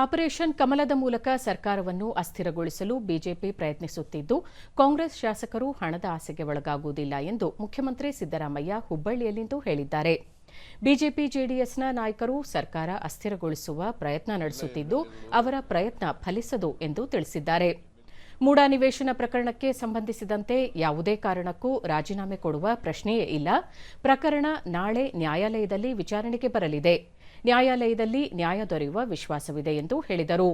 Operation ಕಮಲದ ಮೂಲಕ ಸರ್ಕಾರವನ್ನು ಅಸ್ಥಿರಗೊಳಿಸಲು ಬಿಜೆಪಿ ಪ್ರಯತ್ನಿಸುತ್ತಿದ್ದು, ಕಾಂಗ್ರೆಸ್ ಶಾಸಕರು ಹಣದ ಆಸೆಗೆ ಒಳಗಾಗುವುದಿಲ್ಲ ಎಂದು ಮುಖ್ಯಮಂತ್ರಿ ಸಿದ್ದರಾಮಯ್ಯ ಹುಬ್ಬಳ್ಳಿಯಲ್ಲಿಂದು ಹೇಳಿದ್ದಾರೆ. ಬಿಜೆಪಿ ಜೆಡಿಎಸ್ನ ನಾಯಕರು ಸರ್ಕಾರ ಅಸ್ಥಿರಗೊಳಿಸುವ ಪ್ರಯತ್ನ ನಡೆಸುತ್ತಿದ್ದು, ಅವರ ಪ್ರಯತ್ನ ಫಲಿಸದು ಎಂದು ತಿಳಿಸಿದ್ದಾರೆ. ಮೂಡಾ ನಿವೇಶನ ಪ್ರಕರಣಕ್ಕೆ ಸಂಬಂಧಿಸಿದಂತೆ ಯಾವುದೇ ಕಾರಣಕ್ಕೂ ರಾಜೀನಾಮೆ ಕೊಡುವ ಪ್ರಶ್ನೆಯೇ ಇಲ್ಲ. ಪ್ರಕರಣ ನಾಳೆ ನ್ಯಾಯಾಲಯದಲ್ಲಿ ವಿಚಾರಣೆಗೆ ಬರಲಿದೆ. ನ್ಯಾಯಾಲಯದಲ್ಲಿ ನ್ಯಾಯ ದೊರೆಯುವ ವಿಶ್ವಾಸವಿದೆ ಎಂದು ಹೇಳಿದರು.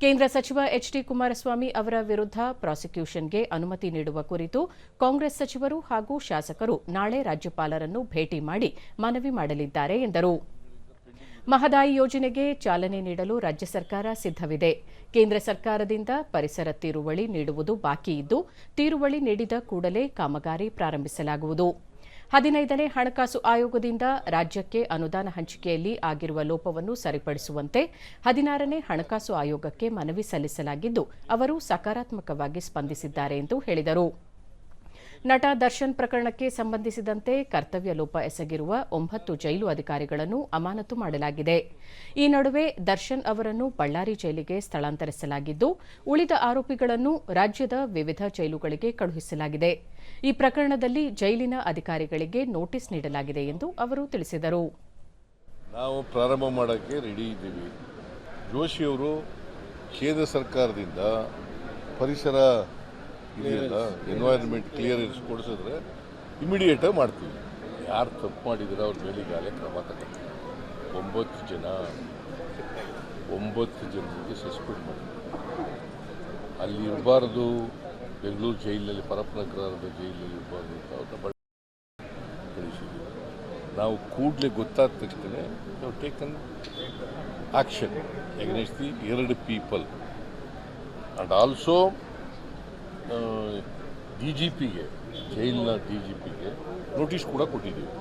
ಕೇಂದ್ರ ಸಚಿವ ಎಚ್ ಡಿ ಕುಮಾರಸ್ವಾಮಿ ಅವರ ವಿರುದ್ಧ ಪ್ರಾಸಿಕ್ಯೂಷನ್ಗೆ ಅನುಮತಿ ನೀಡುವ ಕುರಿತು ಕಾಂಗ್ರೆಸ್ ಸಚಿವರು ಹಾಗೂ ಶಾಸಕರು ನಾಳೆ ರಾಜ್ಯಪಾಲರನ್ನು ಭೇಟಿ ಮಾಡಿ ಮನವಿ ಮಾಡಲಿದ್ದಾರೆ ಎಂದರು. ಮಹದಾಯಿ ಯೋಜನೆಗೆ ಚಾಲನೆ ನೀಡಲು ರಾಜ್ಯ ಸರ್ಕಾರ ಸಿದ್ಧವಿದೆ. ಕೇಂದ್ರ ಸರ್ಕಾರದಿಂದ ಪರಿಸರ ತೀರುವಳಿ ನೀಡುವುದು ಬಾಕಿ ಇದ್ದು, ತೀರುವಳಿ ನೀಡಿದ ಕೂಡಲೇ ಕಾಮಗಾರಿ ಪ್ರಾರಂಭಿಸಲಾಗುವುದು. ಹದಿನೈದನೇ ಹಣಕಾಸು ಆಯೋಗದಿಂದ ರಾಜ್ಯಕ್ಕೆ ಅನುದಾನ ಹಂಚಿಕೆಯಲ್ಲಿ ಆಗಿರುವ ಲೋಪವನ್ನು ಸರಿಪಡಿಸುವಂತೆ ಹದಿನಾರನೇ ಹಣಕಾಸು ಆಯೋಗಕ್ಕೆ ಮನವಿ ಸಲ್ಲಿಸಲಾಗಿದ್ದು, ಅವರು ಸಕಾರಾತ್ಮಕವಾಗಿ ಸ್ಪಂದಿಸಿದ್ದಾರೆ ಎಂದು ಹೇಳಿದರು. ನಟ ದರ್ಶನ್ ಪ್ರಕರಣಕ್ಕೆ ಸಂಬಂಧಿಸಿದಂತೆ ಕರ್ತವ್ಯ ಲೋಪ ಎಸಗಿರುವ ಒಂಬತ್ತು ಜೈಲು ಅಧಿಕಾರಿಗಳನ್ನು ಅಮಾನತು ಮಾಡಲಾಗಿದೆ. ಈ ನಡುವೆ ದರ್ಶನ್ ಅವರನ್ನು ಬಳ್ಳಾರಿ ಜೈಲಿಗೆ ಸ್ಥಳಾಂತರಿಸಲಾಗಿದ್ದು, ಉಳಿದ ಆರೋಪಿಗಳನ್ನು ರಾಜ್ಯದ ವಿವಿಧ ಜೈಲುಗಳಿಗೆ ಕಳುಹಿಸಲಾಗಿದೆ. ಈ ಪ್ರಕರಣದಲ್ಲಿ ಜೈಲಿನ ಅಧಿಕಾರಿಗಳಿಗೆ ನೋಟಿಸ್ ನೀಡಲಾಗಿದೆ ಎಂದು ಅವರು ತಿಳಿಸಿದರು. ನಾವು ಪ್ರಾರಂಭ ರೆಡಿ ಇದ್ದೀವಿ. ಜೋಶಿಯವರು ಕೇಂದ್ರ ಸರ್ಕಾರದಿಂದ ಪರಿಸರ ಇದೆಯಲ್ಲ ಎನ್ವೈರನ್ಮೆಂಟ್ ಕ್ಲಿಯರೆನ್ಸ್ ಕೊಡಿಸಿದ್ರೆ ಇಮಿಡಿಯೇಟಾಗಿ ಮಾಡ್ತೀವಿ. ಯಾರು ತಪ್ಪು ಮಾಡಿದ್ರೆ ಅವ್ರ ಮೇಲೆ ಈಗಾಗಲೇ ಕ್ರಮ ತಗೊಳ್ತೀವಿ. ಒಂಬತ್ತು ಜನ ಒಂಬತ್ತು ಜನರಿಗೆ ಸಸ್ಪೆಂಡ್ ಮಾಡಿ. ಅಲ್ಲಿ ಇರಬಾರ್ದು ಬೆಂಗಳೂರು ಜೈಲಿನಲ್ಲಿ ಪರಪ್ಪನಗರದ ಜೈಲಲ್ಲಿ ಇರಬಾರ್ದು ಅಂತ ಅವ್ರನ್ನ ಬಳ ನಾವು ಕೂಡಲೇ ಗೊತ್ತಾದ ತಕ್ಷಣ ನಾವು ಟೇಕನ್ ಆಕ್ಷನ್ ಎಗ್ನೆಸ್ಟ್ ದಿ ಎರಡು people and also D G ಪಿಗೆ ಜೈಲಿನ ಡಿ ಜಿ ಪಿಗೆ ನೋಟಿಸ್ ಕೂಡ ಕೊಟ್ಟಿದ್ದೀವಿ.